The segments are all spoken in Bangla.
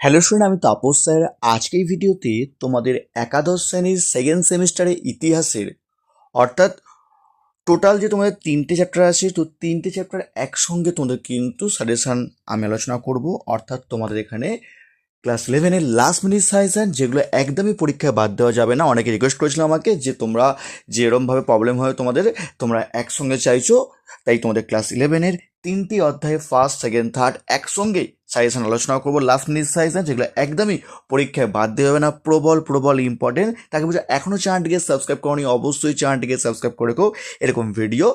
হ্যালো স্টুডেন্ট আমি তাপস স্যার। আজকের ভিডিওতে তোমাদের একাদশ শ্রেণির সেকেন্ড সেমিস্টারের ইতিহাসের, অর্থাৎ টোটাল যে তোমাদের তিনটে চ্যাপ্টার আছে, তো তিনটে চ্যাপ্টার একসঙ্গে তোমাদের কিন্তু সাজেশান আমি আলোচনা করব। অর্থাৎ তোমাদের এখানে ক্লাস ইলেভেনের লাস্ট মিনিট সাজেশান যেগুলো একদমই পরীক্ষায় বাদ দেওয়া যাবে না। অনেকে রিকোয়েস্ট করেছিল আমাকে যে তোমরা যে এরমভাবে প্রবলেম হয় তোমাদের, তোমরা একসঙ্গে চাইছো। তাই তোমাদের ক্লাস ইলেভেনের তিনটি অধ্যায়ে ফার্স্ট সেকেন্ড থার্ড একসঙ্গেই সাজেশন আলোচনা করব। লাস্ট মিনিট সাজেশন, যেগুলো একদমই পরীক্ষায় বাদ দেওয়া হবে না। প্রবল প্রবল ইম্পর্টেন্ট তাকে বুঝে এখনও চ্যানেলটিকে সাবস্ক্রাইব করনি, অবশ্যই চ্যানেলটিকে সাবস্ক্রাইব করে রেখো। এরকম ভিডিও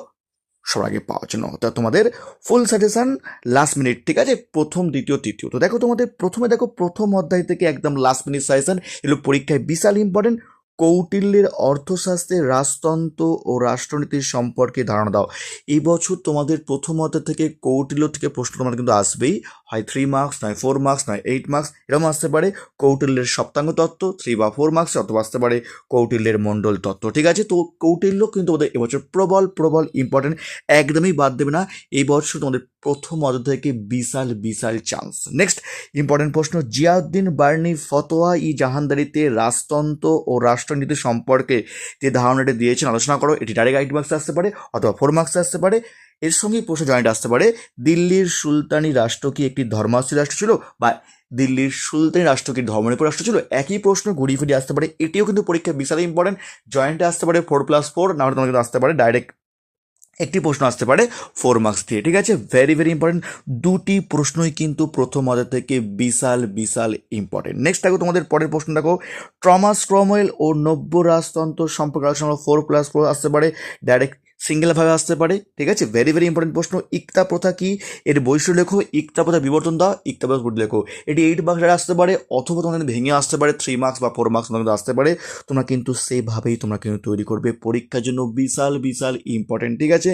সবার আগে পাওয়ার জন্য। তা তোমাদের ফুল সাজেশন লাস্ট মিনিট ঠিক আছে? প্রথম, দ্বিতীয়, তৃতীয়। তো দেখো তোমাদের প্রথমে দেখো, প্রথম অধ্যায় থেকে একদম লাস্ট মিনিট সাজেশন এগুলো পরীক্ষায় বিশাল ইম্পর্টেন্ট কৌটিল্যের অর্থশাস্ত্রের রাজতন্ত্র ও রাষ্ট্রনীতির সম্পর্কে ধারণা দাও। এই বছর তোমাদের প্রথম অধ্যায় থেকে কৌটিল্য থেকে প্রশ্ন তোমাদের কিন্তু আসবেই। হয় থ্রি মার্কস নয় ফোর মার্কস নয় এইট মার্কস এরকম আসতে পারে কৌটিল্যের সপ্তাঙ্গ তত্ত্ব থ্রি বা ফোর মার্কস অথবা আসতে পারে কৌটিল্যের মণ্ডল তত্ত্ব, ঠিক আছে? তো কৌটিল্য কিন্তু ওদের এবছর প্রবল প্রবল ইম্পর্টেন্ট একদমই বাদ দেবে না। এই বছর তোমাদের প্রথম অধ্যায় থেকে বিশাল বিশাল চান্স নেক্সট ইম্পর্টেন্ট প্রশ্ন, জিয়াউদ্দিন বার্নি ফতোয়া ই জাহানদারিতে রাজতন্ত্র ও রাষ্ট্রনীতি সম্পর্কে যে ধারণাটি দিয়েছেন, আলোচনা করো। এটি ডাইরেক্ট এইট মার্কসে আসতে পারে, অথবা ফোর মার্কসে আসতে পারে। এর সঙ্গেই প্রশ্ন জয়েন্ট আসতে পারে, দিল্লির সুলতানি রাষ্ট্র কি একটি ধর্মাশ্রী রাষ্ট্র ছিল? বা দিল্লির সুলতানি রাষ্ট্র কি ধর্মনিরপেক্ষ রাষ্ট্র ছিল? একই প্রশ্ন ঘুরিয়ে ফিরিয়ে আসতে পারে, এটিও কিন্তু পরীক্ষায় বিশাল ইম্পর্টেন্ট জয়েন্টে আসতে পারে ফোর প্লাস ফোর না হলে তোমার কিন্তু আসতে পারে ডাইরেক্ট একটি প্রশ্ন আসতে পারে ফোর মার্কস দিয়ে, ঠিক আছে? ভেরি ভেরি ইম্পর্টেন্ট দুটি প্রশ্নই কিন্তু প্রথম অধ্যায় থেকে বিশাল বিশাল ইম্পর্টেন্ট নেক্সট দেখো তোমাদের পরের প্রশ্ন দেখো ট্রমাস ক্রমওয়েল ও নব্য রাজতন্ত্র সম্পর্কে আলোচনা ফোর প্লাস ফোর আসতে পারে ডাইরেক্ট সিঙ্গেলভাবে আসতে পারে, ঠিক আছে? ভেরি ভেরি ইম্পর্টেন্ট প্রশ্ন, ইকতা প্রথা কি? এর বৈশিষ্ট্য লেখো, ইকতা প্রথা বিবর্তন দাও, ইকতা প্রথা গুড লেখো। এটি এইট মার্কসে আসতে পারে, অথবা তোমাদের ভেঙে আসতে পারে থ্রি মার্কস বা ফোর মার্কস তোমাদের আসতে পারে। তোমরা কিন্তু সেভাবেই তোমরা কিন্তু তৈরি করবে পরীক্ষার জন্য বিশাল বিশাল ইম্পর্টেন্ট ঠিক আছে?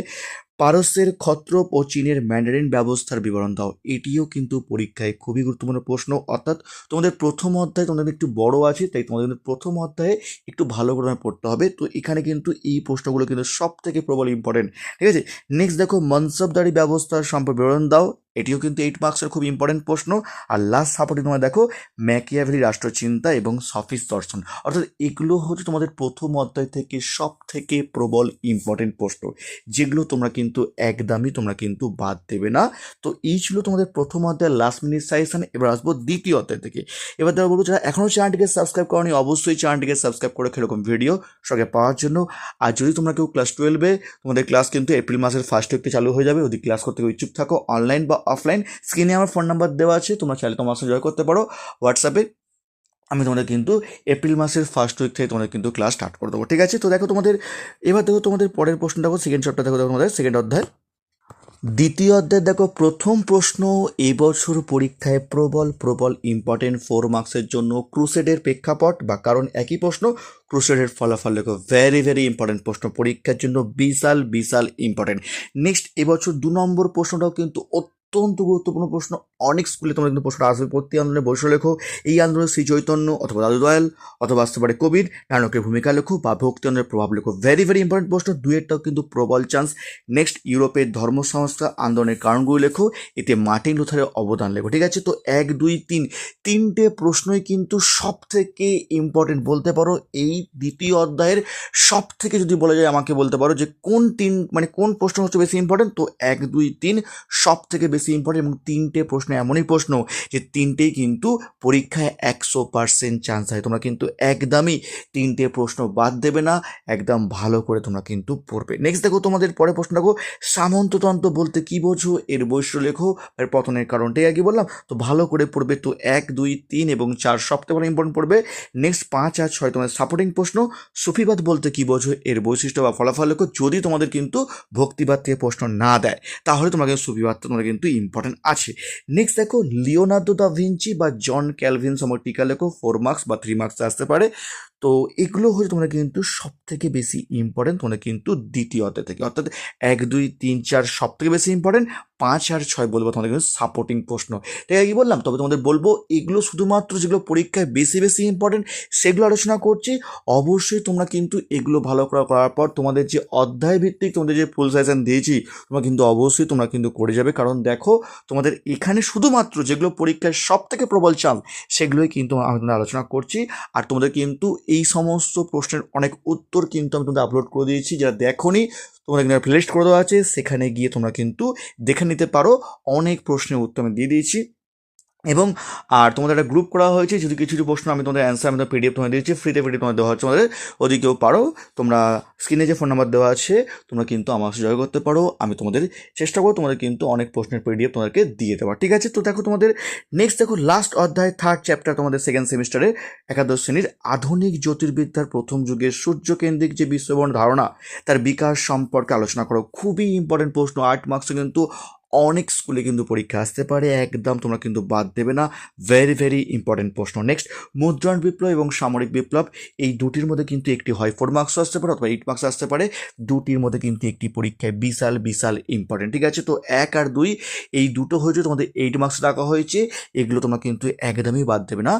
পারস্যের ক্ষত্রপ ও চীনের ম্যান্ডারিন ব্যবস্থার বিবরণ দাও। এটিও কিন্তু পরীক্ষায় খুবই গুরুত্বপূর্ণ প্রশ্ন। অর্থাৎ তোমাদের প্রথম অধ্যায় তোমাদের একটু বড় আছে, তাই তোমাদের প্রথম অধ্যায়ে একটু ভালো করে পড়তে হবে। তো এখানে কিন্তু এই প্রশ্নগুলো কিন্তু সব থেকে প্রবল ইম্পর্টেন্ট ঠিক আছে? নেক্সট দেখো, মনসবদারি ব্যবস্থার সম্পর্কে বিবরণ দাও। এটিও কিন্তু এইট মার্কসের খুব ইম্পর্টেন্ট প্রশ্ন। আর লাস্ট সাপোর্টে তোমরা দেখো ম্যাকিয়াভেলি রাষ্ট্রচিন্তা এবং সফিস দর্শন। অর্থাৎ এগুলো হচ্ছে তোমাদের প্রথম অধ্যায় থেকে সব থেকে প্রবল ইম্পর্টেন্ট প্রশ্ন। যেগুলো তোমরা কিন্তু একদমই তোমরা কিন্তু বাদ দেবে না। তো এই ছিল তোমাদের প্রথম অধ্যায় লাস্ট মিনিট সাজেশন এবার আসব দ্বিতীয় অধ্যায় থেকে। এবার তারা বলব যারা এখনও চ্যানেলটিকে সাবস্ক্রাইব করনি, অবশ্যই চ্যানেলটিকে সাবস্ক্রাইব করে এরকম ভিডিও সঙ্গে পাওয়ার জন্য। আর যদি তোমরা কেউ ক্লাস টুয়েলভে তোমাদের ক্লাস কিন্তু এপ্রিল মাসের ফার্স্ট উইকতে চালু হয়ে যাবে, ওদিকে ক্লাস করতে ইচ্ছুক থাকো। অনলাইন বা অফলাইন স্ক্রিনে আমার ফোন নাম্বার দেওয়া আছে, তোমরা চাইলে তোমার সাথে জয় করতে পারো। হোয়াটসঅ্যাপে আমি তোমাদের কিন্তু এপ্রিল মাসের ফার্স্ট উইক থেকে তোমাদের কিন্তু ক্লাস স্টার্ট করে দেবো, ঠিক আছে? তো দেখো তোমাদের, এবার দেখো তোমাদের পরের প্রশ্ন দেখো সেকেন্ড চ্যাপ্টার দেখো দেখো তোমাদের সেকেন্ড অধ্যায়। দ্বিতীয় অধ্যায় দেখো, প্রথম প্রশ্ন, এবছর পরীক্ষায় প্রবল প্রবল ইম্পর্টেন্ট ফোর মার্কসের জন্য ক্রুসেডের প্রেক্ষাপট বা কারণ একই প্রশ্ন ক্রুসেডের ফলাফল দেখো ভেরি ভেরি ইম্পর্টেন্ট প্রশ্ন, পরীক্ষার জন্য বিশাল বিশাল ইম্পর্টেন্ট নেক্সট এবছর দু নম্বর প্রশ্নটাও কিন্তু অত্যন্ত গুরুত্বপূর্ণ প্রশ্ন। অনেক স্কুলে তোমরা কিন্তু প্রশ্নটা আসবে। প্রতি আন্দোলনে বসে লেখো। এই আন্দোলনে শ্রী চৈতন্য অথবা দাদু দয়াল অথবা আসতে পারে কবির নানকের ভূমিকা লেখো বা ভক্তি আন্দোলনের প্রভাব লেখো। ভেরি ভেরি ইম্পর্টেন্ট প্রশ্ন। দুয়েরটাও কিন্তু প্রবল চান্স নেক্সট ইউরোপের ধর্ম সংস্কার আন্দোলনের কারণগুলো লেখো। এতে মার্টিন লুথারের অবদান লেখো। ঠিক আছে? তো এক, দুই, তিন। তিনটে প্রশ্নই কিন্তু সব থেকে ইম্পর্টেন্ট বলতে পারো। এই দ্বিতীয় অধ্যায়ের সব থেকে যদি বলা যায় আমাকে বলতে পারো যে কোন তিন মানে কোন প্রশ্ন হচ্ছে বেশি ইম্পর্টেন্ট তো এক, দুই, তিন সব থেকে বেশি ইম্পর্টেন্ট এবং তিনটে প্রশ্ন, এমনই প্রশ্ন যে তিনটেই কিন্তু পরীক্ষায় একশো পার্সেন্ট চান্স হয়। তোমরা কিন্তু একদমই তিনটে প্রশ্ন বাদ দেবে না, একদম ভালো করে তোমরা কিন্তু পড়বে। নেক্সট দেখো তোমাদের পরে প্রশ্ন দেখো সামন্ততন্ত্র বলতে কি বোঝো? এর বৈশ্য লেখো, এর পতনের কারণটাই আগে বললাম। তো ভালো করে পড়বে তো এক, দুই, তিন এবং চার সবথেকে ভালো ইম্পর্টেন্ট পড়বে। নেক্সট পাঁচ আর ছয়, তোমাদের সাপোর্টিং প্রশ্ন, সুফিবাদ বলতে কি বোঝো? এর বৈশিষ্ট্য বা ফলাফল লেখো, যদি তোমাদের কিন্তু ভক্তিবাদ থেকে প্রশ্ন না দেয়, তাহলে তোমাকে সুফিবাদটা তোমরা কিন্তু ইম্পর্টেন্ট আছে। নেক্সট দেখো লিওনার্দো দা ভিঞ্চি বা জন ক্যালভিন সময় টিকা লেখো ফোর মার্কস বা থ্রি মার্কস আসতে পারে। তো এগুলো হচ্ছে তোমরা কিন্তু সব থেকে বেশি ইম্পর্টেন্ট তোমরা কিন্তু দ্বিতীয় থেকে, অর্থাৎ এক, দুই, তিন, চার সব থেকে বেশি ইম্পর্টেন্ট পাঁচ আর ছয় বলব তোমাদের কিন্তু সাপোর্টিং প্রশ্ন। ঠিক আছে কি বললাম, তবে তোমাদের বলব, এগুলো শুধুমাত্র যেগুলো পরীক্ষায় বেশি বেশি ইম্পর্টেন্ট সেগুলো আলোচনা করছি। অবশ্যই তোমরা কিন্তু এগুলো ভালো করে করার পর তোমাদের যে অধ্যায় ভিত্তিক তোমাদের যে ফুল সাজেশন দিয়েছি, তোমরা কিন্তু অবশ্যই তোমরা কিন্তু করে যাবে। কারণ দেখ দেখো, তোমাদের এখানে শুধুমাত্র যেগুলো পরীক্ষার সব থেকে প্রবল চান্স সেগুলোই কিন্তু আমি তোমাদের আলোচনা করছি। আর তোমাদের কিন্তু এই সমস্ত প্রশ্নের অনেক উত্তর কিন্তু আমি তোমাদের আপলোড করে দিয়েছি। যারা দেখোনি, তোমাদের কিন্তু প্লেলিস্ট করে দেওয়া আছে। সেখানে গিয়ে তোমরা কিন্তু দেখে নিতে পারো। অনেক প্রশ্নের উত্তর আমি দিয়ে দিয়েছি। এবং, আর তোমাদের একটা গ্রুপ করা হয়েছে, যদি কিছু কিছু প্রশ্ন, আমি তোমাদের অ্যান্সার আমি তোমার পিডিএফ তোমাদের দিয়েছি ফ্রিতে পিডিএফ তোমাদের দেওয়া হচ্ছে তোমাদের। ওদিকেও পারো, তোমরা স্ক্রিনে যে ফোন নাম্বার দেওয়া আছে, তোমরা কিন্তু আমার সাথে জয় করতে পারো, আমি তোমাদের চেষ্টা করব, তোমাদের কিন্তু অনেক প্রশ্নের পিডিএফ তোমাদেরকে দিয়ে দেওয়ার। ঠিক আছে? তো দেখো তোমাদের নেক্সট দেখো লাস্ট অধ্যায় থার্ড চ্যাপ্টার তোমাদের সেকেন্ড সেমিস্টারে একাদশ শ্রেণির আধুনিক জ্যোতির্বিদ্যার প্রথম যুগের সূর্যকেন্দ্রিক যে বিশ্ববরণ ধারণা, তার বিকাশ সম্পর্কে আলোচনা করো। খুবই ইম্পর্টেন্ট প্রশ্ন আট মার্কসে কিন্তু অনেক স্কুলে কিন্তু পরীক্ষা আসতে পারে, একদম তোমরা কিন্তু বাদ দেবে না। ভেরি ভেরি ইম্পর্টেন্ট প্রশ্ন। নেক্সট মুদ্রণ বিপ্লব এবং সামরিক বিপ্লব, এই দুটির মধ্যে কিন্তু একটি হয় ফোর মার্কস আসতে পারে অথবা এইট মার্কস আসতে পারে। দুটির মধ্যে কিন্তু একটি পরীক্ষায় বিশাল বিশাল ইম্পর্টেন্ট ঠিক আছে? তো এক আর দুই, এই দুটো হয়েছে তোমাদের এইট মার্কস রাখা হয়েছে, এগুলো তোমরা কিন্তু একদমই বাদ দেবে না।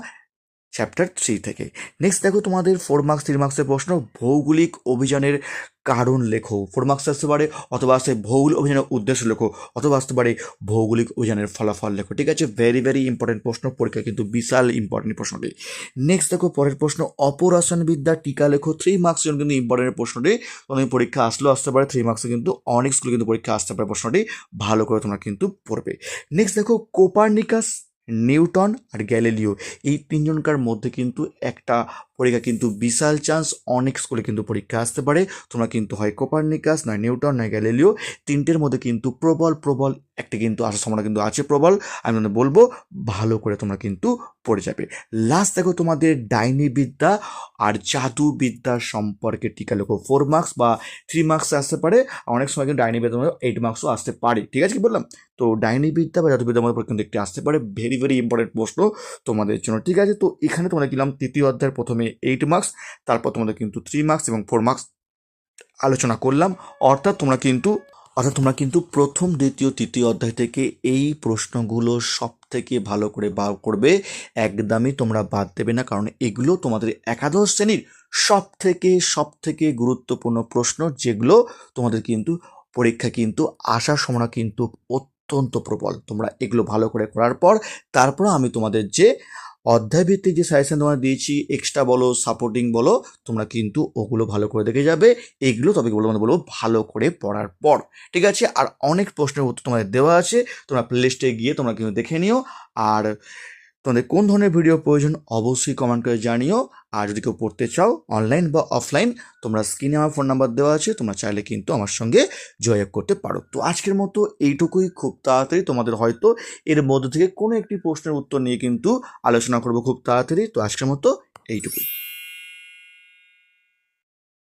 চ্যাপ্টার থ্রি থেকে। নেক্সট দেখো তোমাদের ফোর মার্কস থ্রি মার্কসের প্রশ্ন, ভৌগোলিক অভিযানের কারণ লেখো। ফোর মার্কস আসতে পারে, অথবা আসতে ভৌগোলিক অভিযানের উদ্দেশ্য লেখো, অথবা আসতে পারে ভৌগোলিক অভিযানের ফলাফল লেখো। ঠিক আছে? ভেরি ভেরি ইম্পর্টেন্ট প্রশ্ন পরীক্ষা কিন্তু বিশাল ইম্পর্টেন্ট প্রশ্নটি। নেক্সট দেখো পরের প্রশ্ন অপরাসনবিদ্যা টিকা লেখো। থ্রি মার্কস জন্য কিন্তু ইম্পর্টেন্ট প্রশ্নটি তোমাদের পরীক্ষা আসলেও আসতে পারে। থ্রি মার্কসে কিন্তু অনেক স্কুলে কিন্তু পরীক্ষা আসতে পারে প্রশ্নটি। ভালো করে তোমরা কিন্তু পড়বে। নেক্সট দেখো, কোপার্নিকাস নিউটন আর গ্যালিলিও। এই তিনজনকার মধ্যে কিন্তু একটা পরীক্ষা, কিন্তু বিশাল চান্স অনেক স্কুলে কিন্তু পরীক্ষা আসতে পারে। তোমরা কিন্তু হয় কোপার্নিকাস নয় নিউটন নয় গ্যালিলিও তিনটের মধ্যে কিন্তু প্রবল প্রবল একটা কিন্তু আসার সম্ভাবনা কিন্তু আছে প্রবল। আমি তোমাদের বলব, ভালো করে তোমরা কিন্তু পড়ে যাবে। লাস্ট দেখো তোমাদের ডাইনি বিদ্যা আর জাদু বিদ্যা সম্পর্কে টিকা লেখো। ফোর মার্কস বা থ্রি মার্কস আসতে পারে। অনেক সময় কিন্তু ডাইনি বিদ্যা এইট মার্কসও আসতে পারে। ঠিক আছে কি বললাম? তো ডাইনি বিদ্যা বা জাদু বিদ্যার মধ্যে কিন্তু একটি আসতে পারে। ভেরি ভেরি ইম্পর্টেন্ট প্রশ্ন তোমাদের জন্য। ঠিক আছে, তো এখানে তোমরা দিলাম তৃতীয় অধ্যায়ের প্রথমে এইট মার্কস তারপর তোমাদের কিন্তু থ্রি মার্কস এবং ফোর মার্কস আলোচনা করলাম। অর্থাৎ তোমরা কিন্তু, অর্থাৎ তোমরা কিন্তু প্রথম, দ্বিতীয়, তৃতীয় অধ্যায় থেকে এই প্রশ্নগুলো সব থেকে ভালো করে বার করবে। একদমই তোমরা বাদ দেবে না, কারণ এগুলো তোমাদের একাদশ শ্রেণির সব থেকে সব থেকে গুরুত্বপূর্ণ প্রশ্ন, যেগুলো তোমাদের কিন্তু পরীক্ষা কিন্তু আসার সম্ভাবনা কিন্তু অত্যন্ত প্রবল। তোমরা এগুলো ভালো করে করার পর, তারপর আমি তোমাদের যে অধ্যায়ভিত্তিক যে সাজেশন তোমরা দিয়েছি এক্সট্রা বলো সাপোর্টিং বলো, তোমরা কিন্তু ওগুলো ভালো করে দেখে যাবে। এগুলো তবে বলব বলব ভালো করে পড়ার পর, ঠিক আছে? আর অনেক প্রশ্নের উত্তর তোমাদের দেওয়া আছে, তোমরা প্লে লিস্টে গিয়ে তোমরা কিন্তু দেখে নিও। আর তোমাদের কোন ধরনের ভিডিও প্রয়োজন অবশ্যই কমেন্ট করে জানিও। আর যদি কেউ পড়তে চাও অনলাইন বা অফলাইন তোমরা স্ক্রিনে আমার ফোন নাম্বার দেওয়া আছে, তোমরা চাইলে কিন্তু আমার সঙ্গে যোগাযোগ করতে পারো। তো আজকের মতো এইটুকুই, খুব তাড়াতাড়ি তোমাদের হয়তো এর মধ্যে থেকে কোনো একটি প্রশ্নের উত্তর নিয়ে কিন্তু আলোচনা করব খুব তাড়াতাড়ি। তো আজকের মতো এইটুকুই।